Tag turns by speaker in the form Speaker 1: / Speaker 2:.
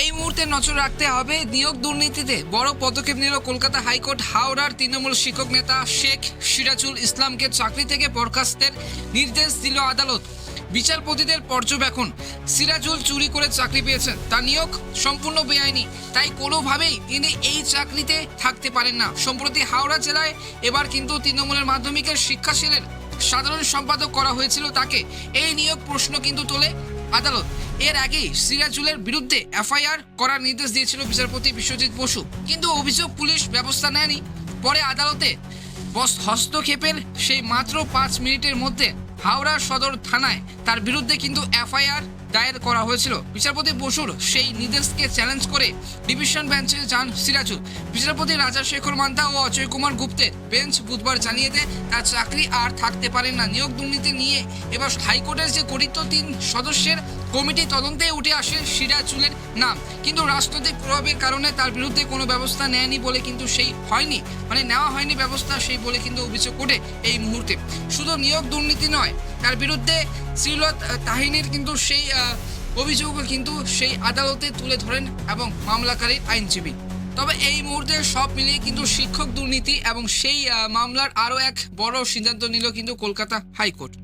Speaker 1: এই মুহূর্তে নজর রাখতে হবে নিয়োগ দুর্নীতিতে। বড় পদক্ষেপ নিল কলকাতা হাইকোর্ট। হাওড়ার তৃণমূল শিক্ষক নেতা শেখ সিরাজুল ইসলামকে চাকরি থেকে বরখাস্তের নির্দেশ দিল আদালত। বিচারপতিদের পর্যবেক্ষণ। সিরাজুল চুরি করে চাকরি পেয়েছেন। তা নিয়োগ সম্পূর্ণ বেআইনি। তাই কোনোভাবেই তিনি এই চাকরিতে থাকতে পারেন না। সম্প্রতি হাওড়া জেলায় এবার কিন্তু তৃণমূলের মাধ্যমিকের শিক্ষাশীলের সাধারণ সম্পাদক করা হয়েছিল তাকে। এই নিয়োগ প্রশ্ন কিন্তু তোলে আদালত। এর আগেই সিরাজুলের বিরুদ্ধে এফআইআর করার নির্দেশ দিয়েছিল বিচারপতি বিশ্বজিৎ বসু। কিন্তু অভিযোগ পুলিশ ব্যবস্থা নেয়নি। পরে আদালতে হস্তক্ষেপের সেই মাত্র পাঁচ মিনিটের মধ্যে হাওড়া সদর থানায় তার বিরুদ্ধে কিন্তু এফআইআর দায়ের করা হয়েছিল। বিচারপতি বসুর সেই নির্দেশকে চ্যালেঞ্জ করে ডিভিশন বেঞ্চে যান সিরাজুল। বিচারপতি রাজা শেখর মান্তা ও অজয় কুমার গুপ্তের বেঞ্চ বুধবার জানিয়ে দেয়, তার চাকরি আর থাকতে পারেন না। নিয়োগ দুর্নীতি নিয়ে এবার হাইকোর্টের যে গঠিত তিন সদস্যের কমিটি তদন্তে উঠে আসে সিরাজুলের নাম। কিন্তু রাজনৈতিক প্রভাবের কারণে তার বিরুদ্ধে কোনো ব্যবস্থা নেয়নি বলে কিন্তু সেই হয়নি। মানে নেওয়া হয়নি ব্যবস্থা সেই বলে কিন্তু অভিযোগ ওঠে এই মুহূর্তে। শুধু নিয়োগ দুর্নীতি নয় তার বিরুদ্ধে শ্রীলত তাহিনীর কিন্তু সেই অভিযোগ কিন্তু সেই আদালতে তুলে ধরেন এবং মামলাকারী আইনজীবী। তবে এই মুহূর্তে সব মিলিয়ে কিন্তু শিক্ষক দুর্নীতি এবং সেই মামলার আরও এক বড় সিদ্ধান্ত নিল কিন্তু কলকাতা হাইকোর্ট।